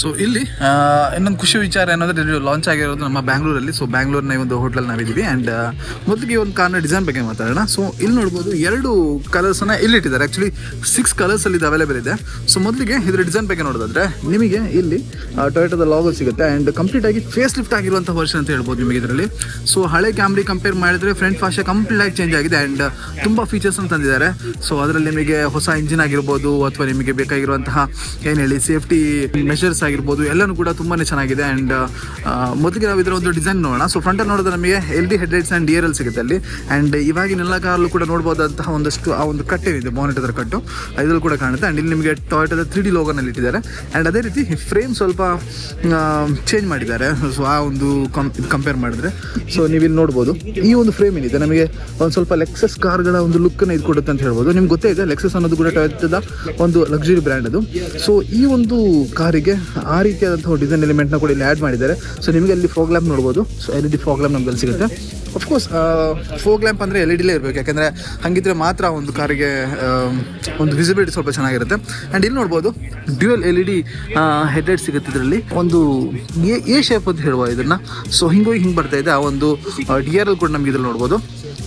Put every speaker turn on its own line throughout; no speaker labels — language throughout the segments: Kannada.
ಸೊ ಇಲ್ಲಿ ಇನ್ನೊಂದು ಖುಷಿ ವಿಚಾರ ಏನಂದ್ರೆ ಲಾಂಚ್ ಆಗಿರೋದು ನಮ್ಮ ಬ್ಯಾಂಗ್ಳೂರಲ್ಲಿ ಸೊ ಬ್ಯಾಂಗ್ಳೂರ್ನ ಒಂದು ಹೋಟೆಲ್ ನಾವಿದ್ದೀವಿ. ಆ್ಯಂಡ್ ಮೊದಲಿಗೆ ಒಂದು ಕಾರ್ನ ಡಿಸೈನ್ ಬಗ್ಗೆ ಮಾತಾಡೋಣ. ಸೊ ಇಲ್ಲಿ ನೋಡ್ಬೋದು ಎರಡು ಕಲರ್ಸನ್ನು ಇಲ್ಲಿ ಇಟ್ಟಿದ್ದಾರೆ. ಆ್ಯಕ್ಚುಲಿ ಸಿಕ್ಸ್ ಕಲರ್ಸಲ್ಲಿ ಇದು ಅವೈಲೇಬಲ್ ಇದೆ. ಸೊ ಮೊದಲಿಗೆ ಇದರ ಡಿಸೈನ್ ಬಗ್ಗೆ ನೋಡೋದಾದ್ರೆ, ನಿಮಗೆ ಇಲ್ಲಿ ಟೊಯೋಟೋದ ಲಾಗೋ ಸಿಗುತ್ತೆ. ಆ್ಯಂಡ್ ಕಂಪ್ಲೀಟ್ ಆಗಿ ಫೇಸ್ ಲಿಫ್ಟ್ ಆಗಿರುವಂಥ ವರ್ಷನ್ ಅಂತ ಹೇಳ್ಬೋದು ನಿಮಗೆ ಇದರಲ್ಲಿ. ಸೊ ಹಳೆ ಕ್ಯಾಮ್ರಿ ಕಂಪೇರ್ ಮಾಡಿದ್ರೆ ಫ್ರಂಟ್ ಫಾಶೆ ಕಂಪ್ಲೀಟ್ ಆಗಿ ಚೇಂಜ್ ಆಗಿದೆ. ಆ್ಯಂಡ್ ತುಂಬ ಫೀಚರ್ಸ್ ತಂದಿದ್ದಾರೆ. ಸೊ ಅದರಲ್ಲಿ ನಿಮಗೆ ಹೊಸ ಇಂಜಿನ್ ಆಗಿರ್ಬೋದು, ಅಥವಾ ನಿಮಗೆ ಬೇಕಾಗಿರುವಂತಹ, ಏನು ಹೇಳಿ ಸೇಫ್ಟಿ ಮೆಷರ್ಸ್ ಆಗಿರ್ಬೋದು, ಎಲ್ಲನೂ ಕೂಡ ತುಂಬಾ ಚೆನ್ನಾಗಿದೆ. ಆ್ಯಂಡ್ ಮೊದಲಿಗೆ ನಾವು ಇದರ ಒಂದು ಡಿಸೈನ್ ನೋಡೋಣ. ಸೊ ಫ್ರಂಟಲ್ಲಿ ನೋಡಿದ್ರೆ ನಮಗೆ L D head lights and D L ಸಿಗುತ್ತೆ ಅಲ್ಲಿ. ಆ್ಯಂಡ್ ಇವಾಗಿನ ಎಲ್ಲ ಕಾರಲ್ಲೂ ಕೂಡ ನೋಡ್ಬೋದಂತಹ ಒಂದಷ್ಟು, ಆ ಒಂದು ಕಟ್ಟೆ ಇದೆ ಬಾನೆಟ್ ಅದರ ಕಟ್ಟು. ಇದರಲ್ಲಿ ಕೂಡ ಕಾಣುತ್ತೆ. ಆ್ಯಂಡ್ ಇಲ್ಲಿ ನಿಮಗೆ ಟಾಯ್ಟದ ತ್ರೀ ಡಿ ಲೋಗನಲ್ಲಿ ಇಟ್ಟಿದ್ದಾರೆ. ಆ್ಯಂಡ್ ಅದೇ ರೀತಿ ಫ್ರೇಮ್ ಸ್ವಲ್ಪ ಚೇಂಜ್ ಮಾಡಿದ್ದಾರೆ. ಸೊ ಆ ಒಂದು ಕಂಪೇರ್ ಮಾಡಿದ್ರೆ. ಸೊ ನೀವು ಇಲ್ಲಿ ನೋಡ್ಬೋದು. ಈ ಒಂದು ಫ್ರೇಮ್ ಏನಿದೆ? ನಮಗೆ ಒಂದು ಸ್ವಲ್ಪ ಲೆಕ್ಸಸ್ ಕಾರ್ಗಳ ಒಂದು ಲುಕ್ಕನ್ನು ಇದು ಕೊಡುತ್ತೆ ಅಂತ ಹೇಳ್ಬೋದು. ನಿಮ್ಗೆ ಗೊತ್ತೇ ಇದೆ ಲೆಕ್ಸಸ್ ಅನ್ನೋದು ಕೂಡ ಟೊಯೋಟದ ಒಂದು ಲಕ್ಸುರಿ ಬ್ರ್ಯಾಂಡ್ ಅದು. ಸೊ ಈ ಒಂದು ಕಾರಿಗೆ ಆ ರೀತಿಯಾದಂತಹ ಡಿಸೈನ್ ಎಲಿಮೆಂಟ್ನ ಕೂಡ ಇಲ್ಲಿ ಆ್ಯಡ್ ಮಾಡಿದ್ದಾರೆ. ಸೊ ನಿಮಗೆ ಅಲ್ಲಿ ಫೋಗ್ ಲ್ಯಾಂಪ್ ನೋಡ್ಬೋದು. So L D fog lamp ನಮ್ಗೆ ಅಲ್ಲಿ ಸಿಗುತ್ತೆ. ಅಫ್ಕೋರ್ಸ್ ಫೋಗ್ ಲ್ಯಾಂಪ್ ಅಂದರೆ ಎಲ್ ಇ ಡಿಲೇ ಇರಬೇಕು. ಯಾಕೆಂದರೆ ಹಾಗಿದ್ರೆ ಮಾತ್ರ ಒಂದು ಕಾರಿಗೆ ಒಂದು ವಿಸಿಬಿಲಿಟಿ ಸ್ವಲ್ಪ ಚೆನ್ನಾಗಿರುತ್ತೆ. ಆ್ಯಂಡ್ ಇಲ್ಲಿ ನೋಡ್ಬೋದು dual L E D headlight ಸಿಗುತ್ತೆ ಇದರಲ್ಲಿ. ಒಂದು ಎ ಎ ಶೇಪ್ ಅಂತ ಹೇಳುವ ಇದನ್ನು. ಸೊ ಹಿಂಗೋಗಿ ಹಿಂಗೆ ಬರ್ತಾ ಇದೆ. ಆ ಒಂದು ಡಿ ಆರ್ ಎಲ್ ಕೂಡ ನಮಗೆ ಇದ್ರಲ್ಲಿ ನೋಡ್ಬೋದು.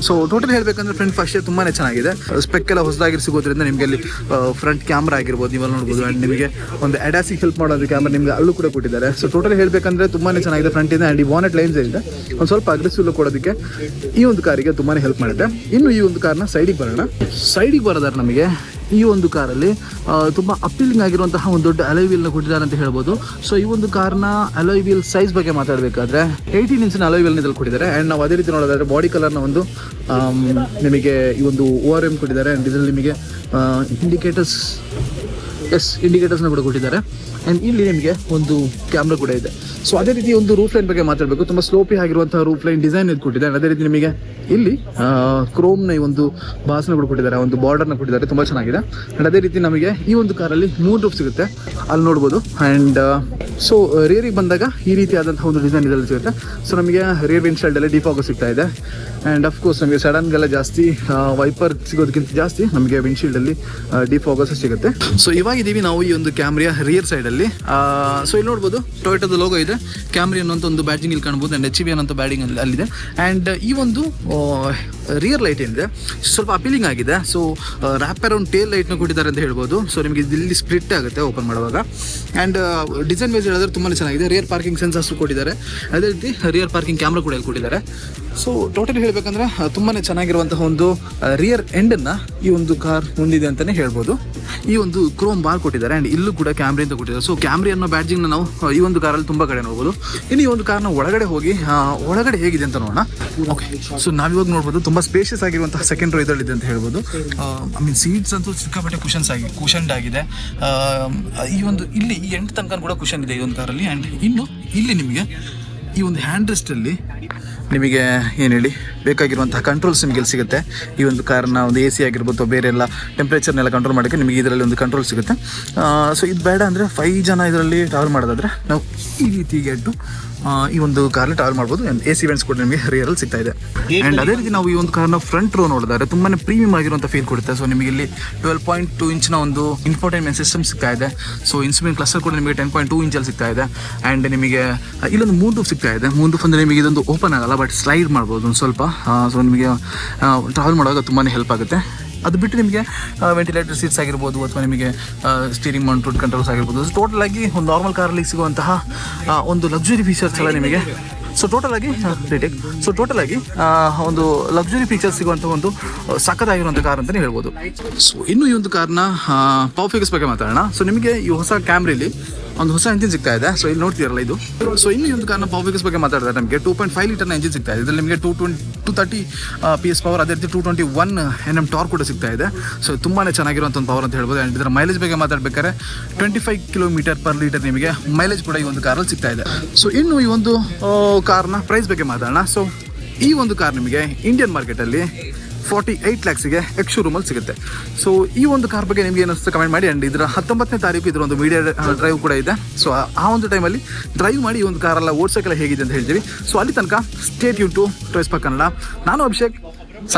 ಸೊ ಟೋಟಲ್ ಹೇಳಬೇಕಂದ್ರೆ ಫ್ರಂಟ್ ಫಸ್ಟ್ ತುಂಬಾ ಚೆನ್ನಾಗಿದೆ. ಸ್ಪೆಕ್ ಎಲ್ಲ ಹೊಸದಾಗಿ ಸಿಗೋದ್ರಿಂದ ನಿಮಗೆ ಅಲ್ಲಿ ಫ್ರಂಟ್ ಕ್ಯಾಮ್ರಾ ಆಗಿರ್ಬೋದು, ನೀವೆಲ್ಲ ನೋಡ್ಬೋದು. ಆ್ಯಂಡ್ ನಿಮಗೆ ಒಂದು ಅಡ್ಯಾಸಿಗೆ ಹೆಲ್ಪ್ ಮಾಡೋದು ಕ್ಯಾಮ್ರಾ ನಿಮಗೆ ಅಲ್ಲೂ ಕೂಡ ಕೊಟ್ಟಿದ್ದಾರೆ. ಸೊ ಟೋಟಲ್ ಹೇಳಬೇಕಂದ್ರೆ ತುಂಬಾ ಚೆನ್ನಾಗಿದೆ ಫ್ರಂಟಿಂದ ಆ್ಯಂಡ್ ಈ ವಾನೆಟ್ ಲೈನ್ಸ್ ಇದೆ ಒಂದು ಸ್ವಲ್ಪ ಅಗ್ರೆಸಿವ್ ಕೊಡೋದಕ್ಕೆ ಈ ಒಂದು ಕಾರಿಗೆ ತುಂಬಾ ಹೆಲ್ಪ್ ಮಾಡುತ್ತೆ. ಇನ್ನು ಈ ಒಂದು ಕಾರ್ನ ಸೈಡಿಗೆ ಬರೋಣ. ಸೈಡಿಗೆ ಬರೋದಾದ್ರೆ ನಮಗೆ ಈ ಒಂದು ಕಾರಲ್ಲಿ ತುಂಬ ಅಪೀಲಿಂಗ್ ಆಗಿರುವಂತಹ ಒಂದು ದೊಡ್ಡ ಅಲೈವಿಲ್ನ ವೀಲ್ನ ಕೊಟ್ಟಿದ್ದಾರೆ ಅಂತ ಹೇಳ್ಬೋದು. ಸೊ ಈ ಒಂದು ಕಾರ್ನ ಅಲೈವಿಲ್ ವೀಲ್ ಸೈಜ್ ಬಗ್ಗೆ ಮಾತಾಡಬೇಕಾದ್ರೆ ಏಯ್ಟೀನ್ ಇಂಚಿನ ಅಲೈವಿಲ್ನ ವೀಲ್ನ ಇದ್ರಲ್ಲಿ ಕೊಟ್ಟಿದ್ದಾರೆ. ಆ್ಯಂಡ್ ನಾವು ಅದೇ ರೀತಿ ನೋಡೋದಾದ್ರೆ ಬಾಡಿ ಕಲರ್ನ ಒಂದು ನಿಮಗೆ ಈ ಒಂದು ಓ ಆರ್ ಎಂ ಕೊಟ್ಟಿದ್ದಾರೆ. ಆ್ಯಂಡ್ ಇದರಲ್ಲಿ ನಿಮಗೆ ಇಂಡಿಕೇಟರ್ಸ್ ಎಸ್ ಇಂಡಿಕೇಟರ್ಸ್ನ ಕೂಡ ಕೊಟ್ಟಿದ್ದಾರೆ. ಆ್ಯಂಡ್ ಇಲ್ಲಿ ನಿಮಗೆ ಒಂದು ಕ್ಯಾಮ್ರಾ ಕೂಡ ಇದೆ. ಸೊ ಅದೇ ರೀತಿ ಒಂದು ರೂಫ್ ಲೈನ್ ಬಗ್ಗೆ ಮಾತಾಡಬೇಕು. ತುಂಬ ಸ್ಲೋಪಿ ಆಗಿರುವಂತಹ ರೂಫ್ ಲೈನ್ ಡಿಸೈನ್ ಇದು ಕೊಟ್ಟಿದ್ದಾರೆ. ಅದೇ ರೀತಿ ನಿಮಗೆ ಇಲ್ಲಿ ಕ್ರೋಮ್ನ ಈ ಒಂದು ಬಾಸ್ನ ಕೂಡ ಕೊಟ್ಟಿದ್ದಾರೆ. ಒಂದು ಬಾರ್ಡರ್ನ ಕೊಟ್ಟಿದ್ದಾರೆ. ತುಂಬ ಚೆನ್ನಾಗಿದೆ. ಆ್ಯಂಡ್ ಅದೇ ರೀತಿ ನಮಗೆ ಈ ಒಂದು ಕಾರಲ್ಲಿ ಮೂರು ರೂಫ್ ಸಿಗುತ್ತೆ. ಅಲ್ಲಿ ನೋಡ್ಬೋದು. ಆ್ಯಂಡ್ ಸೊ ರೇರಿಗೆ ಬಂದಾಗ ಈ ರೀತಿಯಾದಂತಹ ಒಂದು ಡಿಸೈನ್ ಇದರಲ್ಲಿ ಸಿಗುತ್ತೆ. ಸೊ ನಮಗೆ ರೇರ್ ವಿಂಡ್ ಡಿಫಾಗು ಸಿಗ್ತಾ ಇದೆ. ಆ್ಯಂಡ್ ಅಫ್ಕೋರ್ಸ್ ನಮಗೆ ಸಡನ್ಗೆಲ್ಲ ಜಾಸ್ತಿ ವೈಪರ್ ಸಿಗೋದಕ್ಕಿಂತ ಜಾಸ್ತಿ ನಮಗೆ ವಿಂಡ್ಶೀಲ್ಡಲ್ಲಿ ಡಿಫಾಗಸ್ ಸಿಗುತ್ತೆ. ಸೊ ಇವಾಗಿದ್ದೀವಿ ನಾವು ಈ ಒಂದು ಕ್ಯಾಮ್ರಿಯ ರಿಯರ್ ಸೈಡಲ್ಲಿ ಸೊ ಇಲ್ಲಿ ನೋಡ್ಬೋದು ಟೊಯೋಟೋದ ಲೋಗೋ ಇದೆ. ಕ್ಯಾಮ್ರಿ ಅನ್ನೋಂಥ ಒಂದು ಬ್ಯಾಟಿಂಗ್ ಇಲ್ಲಿ ಕಾಣಬಹುದು ಆ್ಯಂಡ್ ಎಚ್ ಬಿ ಅನ್ನೋ ಬ್ಯಾಟಿಂಗ್ ಅಲ್ಲಿ ಅಲ್ಲಿದೆ. ಅಂಡ್ ಈ ಒಂದು ರಿಯರ್ ಲೈಟ್ ಏನಿದೆ, ಸ್ವಲ್ಪ ಅಪೀಲಿಂಗ್ ಆಗಿದೆ. ಸೊ ರ್ಯಾಪ್ ಅರೌಂಡ್ ಟೇಲ್ ಲೈಟ್ನ ಕೊಟ್ಟಿದ್ದಾರೆ ಅಂತ ಹೇಳ್ಬೋದು. ಸೊ ನಿಮಗೆ ಇಲ್ಲಿ ಸ್ಪ್ಲಿಟ್ ಆಗುತ್ತೆ ಓಪನ್ ಮಾಡುವಾಗ. ಆ್ಯಂಡ್ ಡಿಸೈನ್ ವೈಸ್ ಹೇಳಿದ್ರೆ ತುಂಬಾ ಚೆನ್ನಾಗಿದೆ. ರಿಯರ್ ಪಾರ್ಕಿಂಗ್ ಸೆನ್ಸರ್ಸ್ ಕೊಟ್ಟಿದ್ದಾರೆ. ಅದೇ ರೀತಿ ರಿಯರ್ ಪಾರ್ಕಿಂಗ್ ಕ್ಯಾಮ್ರಾ ಕೂಡ ಇಲ್ಲಿ ಕೊಟ್ಟಿದ್ದಾರೆ. ಸೊ ಟೋಟಲ್ ಹೇಳಬೇಕಂದ್ರೆ ತುಂಬಾ ಚೆನ್ನಾಗಿರುವಂತಹ ಒಂದು ರಿಯರ್ ಎಂಡನ್ನು ಈ ಒಂದು ಕಾರ್ ಹೊಂದಿದೆ ಅಂತಲೇ ಹೇಳ್ಬೋದು. ಈ ಒಂದು ಕ್ರೋಮ್ ಬಾರ್ ಕೊಟ್ಟಿದ್ದಾರೆ ಆ್ಯಂಡ್ ಇಲ್ಲೂ ಕೂಡ ಕ್ಯಾಮ್ರಿ ಅಂತ ಕೊಟ್ಟಿದ್ದಾರೆ. ಸೊ ಕ್ಯಾಮ್ರಿ ಅನ್ನೋ ಬ್ಯಾಡ್ಜಿಂಗ್ನ ನಾವು ಈ ಒಂದು ಕಾರಲ್ಲಿ ತುಂಬ ಕಡೆ ನೋಡ್ಬೋದು. ಇನ್ನು ಈ ಒಂದು ಕಾರ್ನ ಒಳಗಡೆ ಹೋಗಿ ಒಳಗಡೆ ಹೇಗಿದೆ ಅಂತ ನೋಡೋಣ. ಓಕೆ ಸೊ ನಾವಿವಾಗ ನೋಡ್ಬೋದು, ತುಂಬ ಸ್ಪೇಷಿಯಸ್ ಆಗಿರುವಂತಹ ಸೆಕೆಂಡ್ ರೋ ಇದರಲ್ಲಿದೆ ಅಂತ ಹೇಳ್ಬೋದು. ಐ ಮೀನ್ ಸೀಟ್ಸ್ ಅಂತೂ ಸಿಕ್ಕಾಪಟ್ಟೆ ಕುಷನ್ಸ್ ಆಗಿ ಕುಷನ್ಡ್ ಆಗಿದೆ. ಈ ಒಂದು, ಇಲ್ಲಿ ಈ ಎಂಟು ತನಕ ಕೂಡ ಕುಷನ್ ಇದೆ ಈ ಒಂದು ಕಾರಲ್ಲಿ ಆ್ಯಂಡ್ ಇನ್ನು, ಇಲ್ಲಿ ನಿಮಗೆ ಈ ಒಂದು ಹ್ಯಾಂಡ್ ರೆಸ್ಟಲ್ಲಿ ನಿಮಗೆ ಏನು ಹೇಳಿ, ಬೇಕಾಗಿರುವಂತಹ ಕಂಟ್ರೋಲ್ಸ್ ನಿಮಗೆ ಸಿಗುತ್ತೆ. ಈ ಒಂದು ಕಾರ್ನ ಒಂದು ಎ ಸಿ ಆಗಿರ್ಬೋದು ಬೇರೆ ಎಲ್ಲ ಟೆಂಪ್ರೇಚರ್ನೆಲ್ಲ ಕಂಟ್ರೋಲ್ ಮಾಡೋಕ್ಕೆ ನಿಮಗೆ ಇದರಲ್ಲಿ ಒಂದು ಕಂಟ್ರೋಲ್ ಸಿಗುತ್ತೆ. ಸೊ ಇದು ಬೇಡ ಅಂದರೆ ಫೈವ್ ಜನ ಇದರಲ್ಲಿ ಟ್ರಾವೆಲ್ ಮಾಡೋದಾದ್ರೆ ನಾವು ಈ ರೀತಿ ಗೆಟ್ಟು ಈ ಒಂದು ಕಾರ್ನ ಟ್ರಾವೆಲ್ ಮಾಡ್ಬೋದು. ಎ ಸಿ ವೆಂಟ್ಸ್ ಕೂಡ ನಿಮಗೆ ರಿಯರಲ್ಲಿ ಸಿಗ್ತಾ ಇದೆ. ಆ್ಯಂಡ್ ಅದೇ ರೀತಿ ನಾವು ಈ ಒಂದು ಕಾರ್ನ ಫ್ರಂಟ್ ರೋ ನೋಡಿದ್ರೆ ತುಂಬಾ ಪ್ರೀಮಿಯಂ ಆಗಿರುವಂಥ ಫೀಲ್ ಕೊಡುತ್ತೆ. ಸೊ ನಿಮಗೆ ಇಲ್ಲಿ ಟ್ವೆಲ್ ಪಾಯಿಂಟ್ ಟು ಇಂಚಿನ ಒಂದು ಇನ್ಫೋಟೈನ್ಮೆಂಟ್ ಸಿಸ್ಟಮ್ ಸಿಗ್ತಾ ಇದೆ. ಸೊ ಇನ್ಸ್ಟ್ರೂಮೆಂಟ್ ಕ್ಲಸ್ಟರ್ ಕೂಡ ನಿಮಗೆ ಟೆನ್ ಪಾಯಿಂಟ್ ಟೂ ಇಂಚಲ್ಲಿ ಸಿಗ್ತಾ ಇದೆ. ಆ್ಯಂಡ್ ನಿಮಗೆ ಇಲ್ಲೊಂದು ರೂಫ್ ಸಿಗ್ತಾ ಇದೆ. ರೂಫ್ ಅಂದರೆ ನಿಮಗೆ ಇದೊಂದು ಓಪನ್ ಆಗಲ್ಲ ಬಟ್ ಸ್ಲೈಡ್ ಮಾಡ್ಬೋದು ಒಂದು ಸ್ವಲ್ಪ. ಸೊ ನಿಮಗೆ ಟ್ರಾವೆಲ್ ಮಾಡುವಾಗ ತುಂಬಾ ಹೆಲ್ಪ್ ಆಗುತ್ತೆ. ಅದು ಬಿಟ್ಟು ನಿಮಗೆ ವೆಂಟಿಲೇಟರ್ ಸೀಟ್ಸ್ ಆಗಿರ್ಬೋದು ಅಥವಾ ನಿಮಗೆ ಸ್ಟೀರಿಂಗ್ ಮೌಂಟೆಡ್ ಕಂಟ್ರೋಲ್ಸ್ ಆಗಿರ್ಬೋದು. ಟೋಟಲ್ ಆಗಿ ಒಂದು ನಾರ್ಮಲ್ ಕಾರಲ್ಲಿ ಸಿಗುವಂತಹ ಒಂದು ಲಕ್ಸುರಿ ಫೀಚರ್ಸ್ ಎಲ್ಲ ನಿಮಗೆ. ಸೊ ಟೋಟಲ್ ಆಗಿ ಡೇಟೆಕ್ ಸೊ ಆಗಿ ಒಂದು ಲಕ್ಸುರಿ ಫೀಚರ್ಸ್ ಸಿಗುವಂಥ ಒಂದು ಸಖತ್ತಾಗಿರುವಂಥ ಕಾರ್ ಅಂತಲೇ ಹೇಳ್ಬೋದು. ಸೊ ಇನ್ನು ಈ ಒಂದು ಕಾರ್ನ ಪವರ್ ಫಿಗರ್ಸ್ ಬಗ್ಗೆ ಮಾತಾಡೋಣ. ಸೊ ನಿಮಗೆ ಈ ಹೊಸ ಕ್ಯಾಮ್ರಿಲಿ ಒಂದು ಹೊಸ ಇಂಜಿನ್ ಸಿಗ್ತಾ ಇದೆ. ಸೊ ಇಲ್ಲಿ ನೋಡ್ತೀರಲ್ಲ ಇದು. ಸೊ ಇನ್ನು ಒಂದು ಕಾರಣ ಪವರ್ ಬಗ್ಗೆ ಮಾತಾಡಿದ್ರೆ ನಮಗೆ ಟೂ ಪಾಯಿಂಟ್ ಫೈವ್ ಲೀಟರ್ನ ಇಂಜಿನ್ ಸಿಗ್ತಾ ಇದೆ. ಇದರಲ್ಲಿ ನಿಮಗೆ two twenty to thirty P S power ಅದೇ ರೀತಿ two twenty one N M torque ಕೂಡ ಸಿಗ್ತಾ ಇದೆ. ಸೊ ತುಂಬಾ ಚೆನ್ನಾಗಿರುವಂಥ ಒಂದು ಪವರ್ ಅಂತ ಹೇಳ್ಬೋದು. ಆ್ಯಂಡ್ ಇದರ ಮೈಲೇಜ್ ಬಗ್ಗೆ ಮಾತಾಡ್ಬೇಕಾದ್ರೆ twenty five kilometre per litre ನಿಮಗೆ ಮೈಲೇಜ್ ಕೂಡ ಈ ಒಂದು ಕಾರಲ್ಲಿ ಸಿಗ್ತಾ ಇದೆ. ಸೊ ಇನ್ನು ಈ ಒಂದು ಕಾರ್ನ ಪ್ರೈಸ್ ಬಗ್ಗೆ ಮಾತಾಡೋಣ. ಸೊ ಈ ಒಂದು ಕಾರ್ ನಿಮಗೆ ಇಂಡಿಯನ್ ಮಾರ್ಕೆಟಲ್ಲಿ ಫಾರ್ಟಿ ಏಯ್ಟ್ ಲ್ಯಾಕ್ಸಿಗೆ ಎಕ್ಸ್ ರೂಮಲ್ಲಿ ಸಿಗುತ್ತೆ. ಸೊ ಈ ಒಂದು ಕಾರ್ ಬಗ್ಗೆ ನಿಮಗೆ ಏನಿಸುತ್ತೆ ಕಮೆಂಟ್ ಮಾಡಿ ಆ್ಯಂಡ್ ಇದರ ಹತ್ತೊಂಬತ್ತನೇ ತಾರೀಕು ಇದರ ಒಂದು ಮೀಡಿಯಾ ಡ್ರೈವ್ ಕೂಡ ಇದೆ. ಸೊ ಆ ಒಂದು ಟೈಮಲ್ಲಿ ಡ್ರೈವ್ ಮಾಡಿ ಈ ಒಂದು ಕಾರೆಲ್ಲ ಓಡಿಸೋಕೆಲ್ಲ ಹೇಗಿದೆ ಅಂತ ಹೇಳ್ತೀವಿ. ಸೊ ಅಲ್ಲಿ ತನಕ state you to tries Kannada ನಾನು ಅಭಿಷೇಕ್